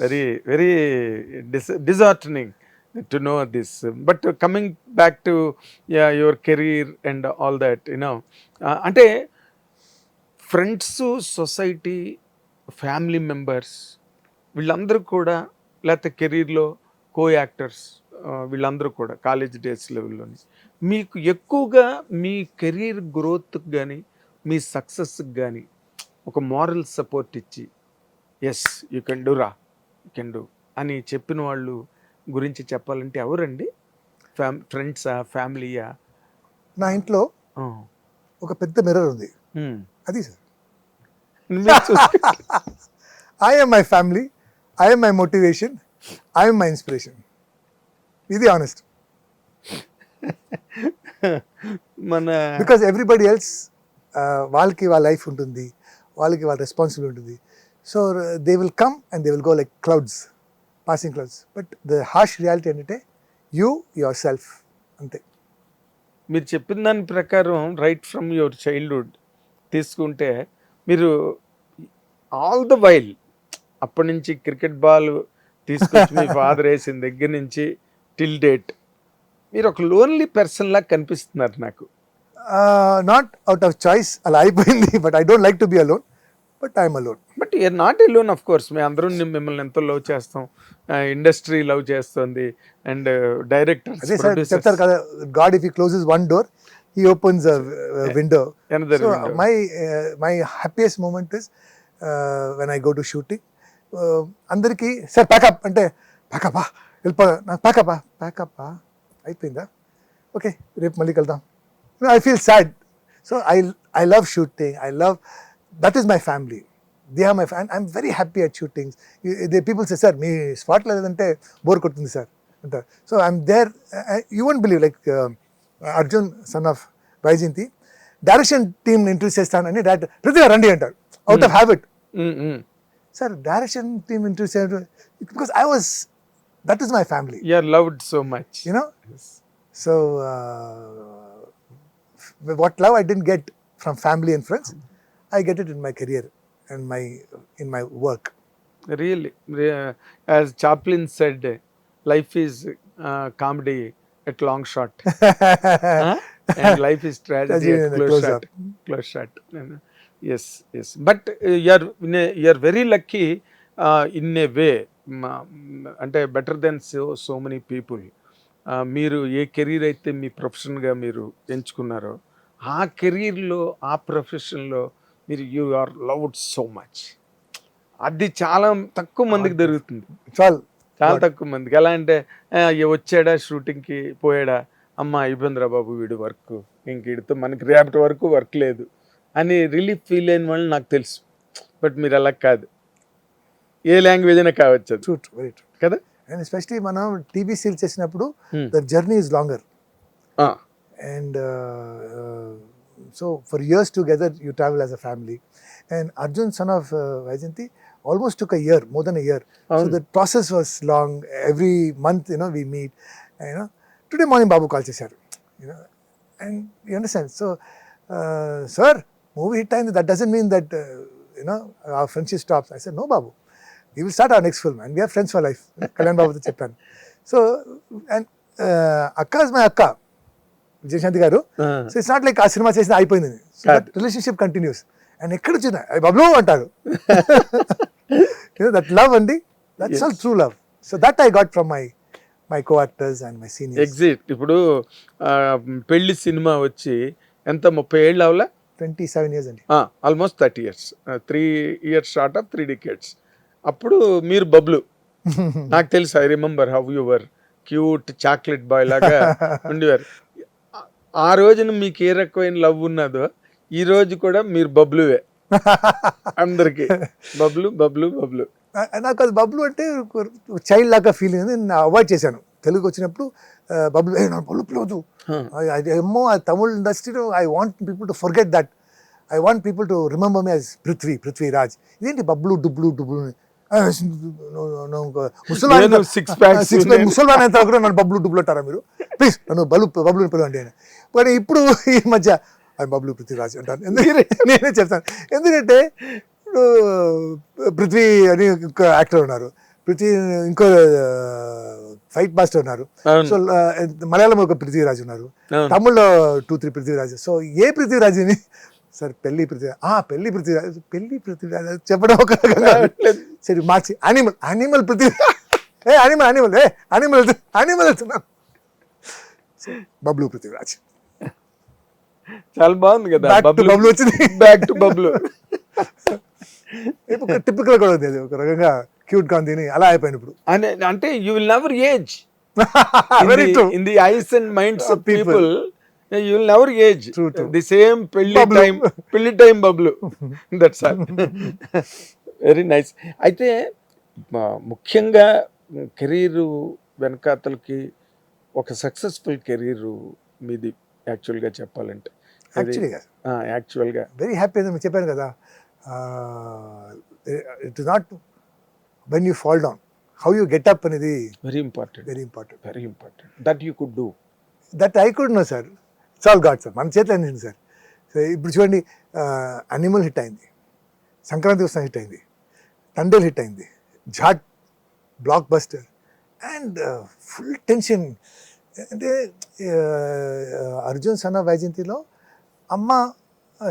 Very very dis disheartening to know this but coming back to your career and all that you know అంటే friends society family members వీళ్ళందరూ కూడా లేకపోతే కెరీర్లో co actors వీళ్ళందరూ కూడా college days లెవెల్లోని మీకు ఎక్కువగా మీ కెరీర్ గ్రోత్కి కానీ మీ సక్సెస్కి కానీ ఒక మారల్ సపోర్ట్ ఇచ్చి ఎస్ యూ కెన్ డూ రా యూ కెన్ డూ అని చెప్పిన వాళ్ళు గురించి చెప్పాలంటే ఎవరండి? ఫ్యామ్ ఫ్రెండ్సా ఫ్యామిలీయా నా ఇంట్లో ఒక పెద్ద మిర్రర్ ఉంది. అది sir. I'm my family I'm my motivation I'm my inspiration ఇది ఆనెస్ట్ మన బికాస్ ఎవ్రీబడి ఎల్స్ వాళ్ళకి వాళ్ళ లైఫ్ ఉంటుంది. వాళ్ళకి వాళ్ళ రెస్పాన్సిబిలిటీ ఉంటుంది. So they will come and they will go like clouds passing clouds but the harsh reality ఏంటంటే you yourself అంతే. మీరు చెప్పిన దాని ప్రకారం రైట్ ఫ్రమ్ యువర్ చైల్డ్హుడ్ తీసుకుంటే మీరు ఆల్ ద వైల్ అప్పటి నుంచి క్రికెట్ బాల్ తీసుకొచ్చి మీ ఫాదర్ వేసిన దగ్గర నుంచి టిల్ డేట్ మీరు ఒక లోన్లీ పర్సన్ లాగా కనిపిస్తున్నారు నాకు. నాట్ అవుట్ ఆఫ్ చాయిస్ అలా అయిపోయింది but I don't like to be alone but I'm alone but you're not alone of course మేము అందరం మిమ్మల్ని ఎంతో లవ్ చేస్తాం. ఇండస్ట్రీ లవ్ చేస్తుంది. అండ్ డైరెక్టర్ అదే సార్ చెప్తారు కదా God if he closes one door he opens window my my happiest moment is when I go to shooting అందరికీ సార్ ప్యాకప్ అంటే ప్యాకప్పా వెళ్ళిపో నాకు ప్యాకప్పా ప్యాకప్పా అయిపోయిందా? ఓకే రేపు మళ్ళీ కలుద్దాం. I feel sad so I I love shooting I love that is my family they are my fan I'm very happy at shootings they people say sir me spot లేదంటే bore కొడుతుంది sir అంటారు. So I'm there you won't believe like Arjun son of Vyjayanthi direction team introduce చేస్తానని director Prithvi రండి అంటారు. Out of habit sir direction team introduce చేయడం because I was that is my family you're loved so much you know? So uh, what love i didn't get from family and friends i get it in my career and my in my work really uh, as chaplin said life is uh, comedy at long shot huh? and life is tragedy Tragedy at in a close, close shot up. close shot you know. yes yes but uh, you are in a, you are very lucky uh, in a way అంటే better then so so many people మీరు ఏ career అయితే మీ ప్రొఫెషన్గా మీరు ఎంచుకున్నారో ఆ కెరీర్లో ఆ ప్రొఫెషన్లో మీరు you are loved so much అది చాలా తక్కువ మందికి దొరుకుతుంది. చాలు. చాలా. తక్కువ మందికి. ఎలా అంటే వచ్చాడా షూటింగ్కి? పోయాడా? అమ్మ అయిపోయిందిరా బాబు వీడు వర్క్. ఇంక వీడితో మనకి రేపటి వరకు వర్క్ లేదు. అని రిలీఫ్ ఫీల్ అయిన వాళ్ళు నాకు తెలుసు. బట్ మీరు అలా కాదు. ఏ లాంగ్వేజ్ అయినా కావచ్చు ట్రూ వెరీ ట్రూ. కదా? అండ్ ఎస్పెషలీ మనం టీవీ సీల్ చేసినప్పుడు. The journey is longer. uh, so for years together you travel as a family and arjun son of uh, Vaijanti almost took a year more than a year so అవును. the process was long every month you know we meet and, you know today morning babu call చేశారు you know and you understand so uh, sir movie hit time that doesn't mean that uh, you know our friendship stops i said no babu we will start our next film and we are friends for life kalyan babu చెప్పాను so and uh, akka is my akka Vijayashanti garu. So it's not like ఆ cinema చేసిన అయిపోయింది. Relationship continues and ఎక్కడ వచ్చిన బబ్లు అంటారు. That love అండి. That's all true love so that I got from my my co actors and my seniors exit ఇప్పుడు పెళ్ళి cinema వచ్చి ఎంత? ముప్పై ఏళ్ళు అవలా? ట్వంటీ సెవెన్ ఇయర్స్ అండి almost thirty years three years short of three decades అప్పుడు మీరు బబ్లు. నాకు తెలుసు I remember how your cute chocolate boy లాగా ఉండేవారు. ఆ- రోజున మీకు ఏ రకమైన లవ్ ఉన్నదో ఈ రోజు కూడా మీరు బబ్లువే అందరికి బబ్లు బబ్లు బబ్లు నాకు అది బబ్లు అంటే చైల్డ్ లాగా ఫీలింగ్ ఉంది నేను అవాయిడ్ చేశాను తెలుగు వచ్చినప్పుడు బబ్లు నా బబ్లు పిలవద్దు ఏమో తమిళ్ ఇండస్ట్రీలో I want people to forget that I want people to remember me as Prithvi Prithviraj ఇదేంటి బబ్లు డుబ్లు డుబ్లు ముసల్మాన్ సిక్స్ ఉన్నాయి. ముసల్మాన్ అయితే కూడా నన్ను బబ్లు డుబ్లు అంటారా మీరు ప్లీజ్ నన్ను బలు బబ్లు పిలవండి అని కానీ ఇప్పుడు ఈ మధ్య ఆయన బబ్లు పృథ్వీరాజ్ అంటాను. ఎందుకంటే నేనే చెప్తాను. ఎందుకంటే ఇప్పుడు పృథ్వీ అని ఇంకో యాక్టర్ ఉన్నారు. పృథ్వీ ఇంకో ఫైట్ మాస్టర్ ఉన్నారు. సో మలయాళం ఒక పృథ్వీరాజ్ ఉన్నారు. తమిళ్ళో టూ త్రీ పృథ్వీరాజ్. సో ఏ పృథ్వీరాజ్ని? సార్ పెళ్ళి పృథ్వీరాజ్. ఆ పెళ్ళి పృథ్వీరాజ్ పెళ్ళి పృథ్వీరాజ్ చెప్పడం ఒక సరే మార్చి. అనిమల్ అనిమల్ పృథ్వీ ఏ అనిమల్ అనిమల్ ఏ అనిమల్ అనిమల్ వెళ్తున్నాను So, బబ్లు పృథ్వీరాజ్. చాలా బాగుంది కదా బబ్లు. వచ్చింది. Back to Bablu. ఇప్పుడు టిపికల్ కూడా ఉంది అది ఒక రకంగా క్యూట్గా ఉంది అలా అయిపోయింది ఇప్పుడు. అనే అంటే you will never age very true in the eyes and minds of. People you will never age. The same పెళ్ళి. టైం పెళ్ళి time Bablu that's all very nice అయితే ముఖ్యంగా కెరీర్ వెనకాతలకి ఒక సక్సెస్ఫుల్ కెరీర్ మీది యాక్చువల్గా చెప్పాలంటే. యాక్చువల్గా యాక్చువల్గా వెరీ హ్యాపీ అని చెప్పాను కదా. It not when you fall down how you get up అనేది very important very important very important that you could do that I could no sir it's all God sir మన చేతిలో అనింది sir so ఇప్పుడు చూడండి animal hit అయింది. సంక్రాంతి వస్తున్న hit అయింది. Thandel hit అయింది. Jaat blockbuster and full tension అంటే uh, అర్జున్ సన్ ఆఫ్ వైజయంతిలో అమ్మ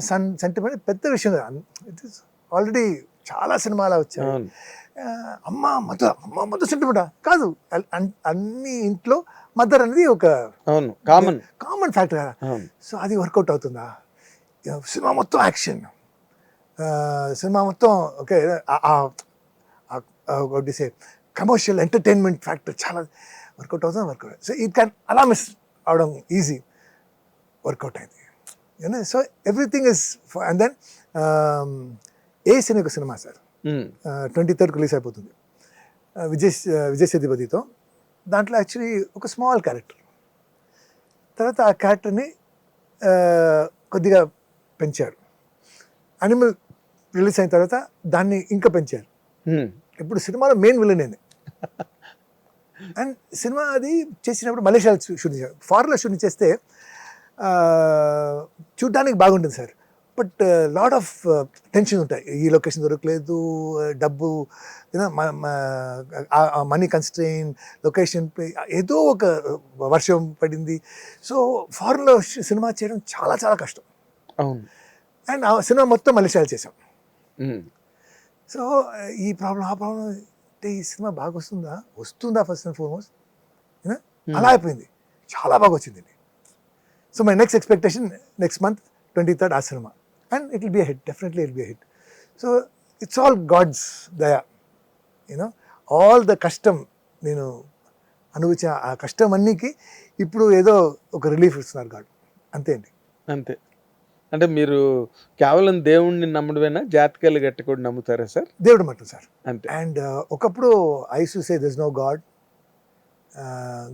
సన్ సెంటిమెంట్ పెద్ద విషయం ఇట్ ఇస్ ఆల్రెడీ చాలా సినిమాలు వచ్చాయి. అమ్మ మదర్ అమ్మ మదర్ సెంటిమెంటా కాదు. అన్ని ఇంట్లో మదర్ అనేది ఒక అవును కామన్ కామన్ ఫ్యాక్టర్ కదా. సో అది వర్కౌట్ అవుతుందా? సినిమా మొత్తం యాక్షన్ సినిమా మొత్తం okay say commercial entertainment factor చాలా వర్కౌట్ అవుతుంది work out so it can అలా మిస్ అవడం ఈజీ వర్కౌట్ అయింది you know so everything is and then అనే ఒక cinema sir. Twenty third release అయిపోతుంది. విజయ్ విజయ్ సేతుపతితో. దాంట్లో యాక్చువల్లీ ఒక స్మాల్ క్యారెక్టర్ తర్వాత ఆ క్యారెక్టర్ని కొద్దిగా పెంచారు. అనిమల్ రిలీజ్ అయిన తర్వాత దాన్ని ఇంకా పెంచారు. Mm. ఇప్పుడు సినిమాలో మెయిన్ విలన్ అండ్ సినిమా అది చేసినప్పుడు మలేషియాలో షూటింగ్ చేశారు ఫారెన్లో షూటింగ్ చేస్తే చూడ్డానికి బాగుంటుంది sir. But lot of tension ఉంటాయి. ఈ లొకేషన్ దొరకలేదు డబ్బు మనీ కన్స్ట్రెయిన్ లొకేషన్ ఏదో ఒక వర్షం పడింది. సో ఫారెన్లో సినిమా చేయడం చాలా చాలా కష్టం. అవును. అండ్ ఆ సినిమా మొత్తం మలేషియాలో చేసాం. సో ఈ ప్రాబ్లం ఆ ప్రాబ్లం అంటే ఈ సినిమా బాగా వస్తుందా వస్తుందా ఫస్ట్ అండ్ ఫార్మోస్ట్ అలా అయిపోయింది. చాలా బాగా వచ్చింది so my next expectation next month twenty third ఆ cinema. And it will be hit definitely it be hit so it's all God's దయా. యూనో ఆల్ ద కష్టం నేను అనుభవించిన ఆ కష్టం అన్నికి ఇప్పుడు ఏదో ఒక రిలీఫ్ ఇస్తున్నారు గాడ్. అంతే అండి. అంతే. అంటే మీరు కేవలం దేవుణ్ణి నమ్మడమేనా జాతకాలు గట్టి కూడా నమ్ముతారా సార్? దేవుడు మట్టు సార్. అంతే. అండ్ ఒకప్పుడు I to say this no God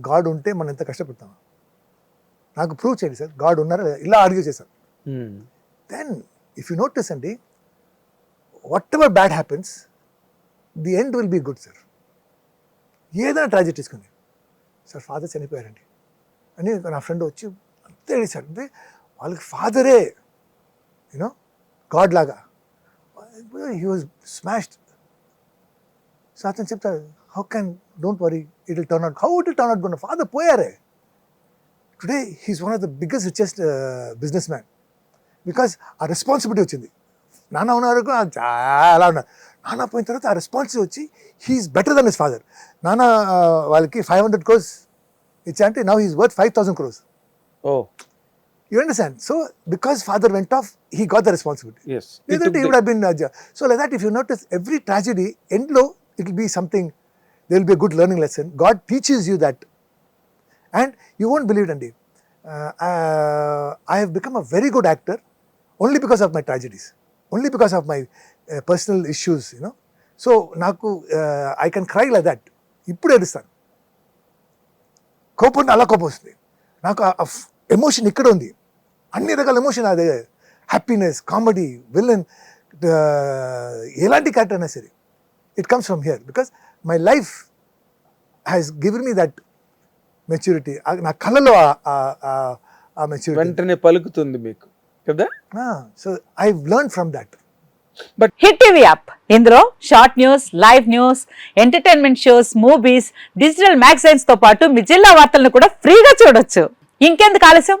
God ఉంటే మనం ఎంత కష్టపడతాం? నాకు ప్రూవ్ చేయండి సార్ గాడ్ ఉన్నారా? ఇలా ఆర్గ్యూ చేశాను Mm. Then if you notice అండి whatever bad happens the end will be good sir ఏదైనా ట్రాజెడీ తీసుకుని. సార్ ఫాదర్ చనిపోయారండి. అని నా ఫ్రెండ్ వచ్చి అంతే సార్. అంటే వాళ్ళకి ఫాదరే యూనో గాడ్ లాగా హీ వాజ్ స్మాష్డ్ సో అతను చెప్తారు how can don't worry it will turn out how it will turn out father పోయారే today he's one of the biggest richest businessman because ఆ responsibility వచ్చింది. నాన్న ఉన్న వరకు చాలా ఉన్నారు. నాన్న పోయిన తర్వాత ఆ రెస్పాన్సిబిలిటీ వచ్చి he's better than his father నాన్న వాళ్ళకి ఫైవ్ హండ్రెడ్ క్రోర్స్ ఇచ్చా అంటే now he's worth five thousand crores oh. You understand so because father went off he got the responsibility లేదంటే he would been so like that if you notice every tragedy ఎండ్లో it will be something they will be good learning lesson God teachers you that and you won't believe అండి I have become a very good actor only because of my tragedies only because of my personal issues you know so నాకు I can cry like that ఇప్పుడు ఏడుస్తాను కోపం అలా కోపం వస్తుంది. నాకు emotion ఇక్కడ ఉంది. అన్ని రకాల ఎమోషన్ అదే. హ్యాపీనెస్ కామెడీ విలన్ ఎలాంటి క్యారెక్టర్ అయినా సరే it comes from here because my life has given me that maturity నా కళ్ళలో ఆ- మెచ్యూరిటీ వెంటనే పలుకుతుంది మీకు కదా? So I learn from that Hit TV app ఇందులో short news live news entertainment shows movies digital మ్యాగజైన్స్తో పాటు మీ జిల్లా వార్తలను కూడా ఫ్రీగా చూడొచ్చు. ఇంకెందుకు ఆలస్యం?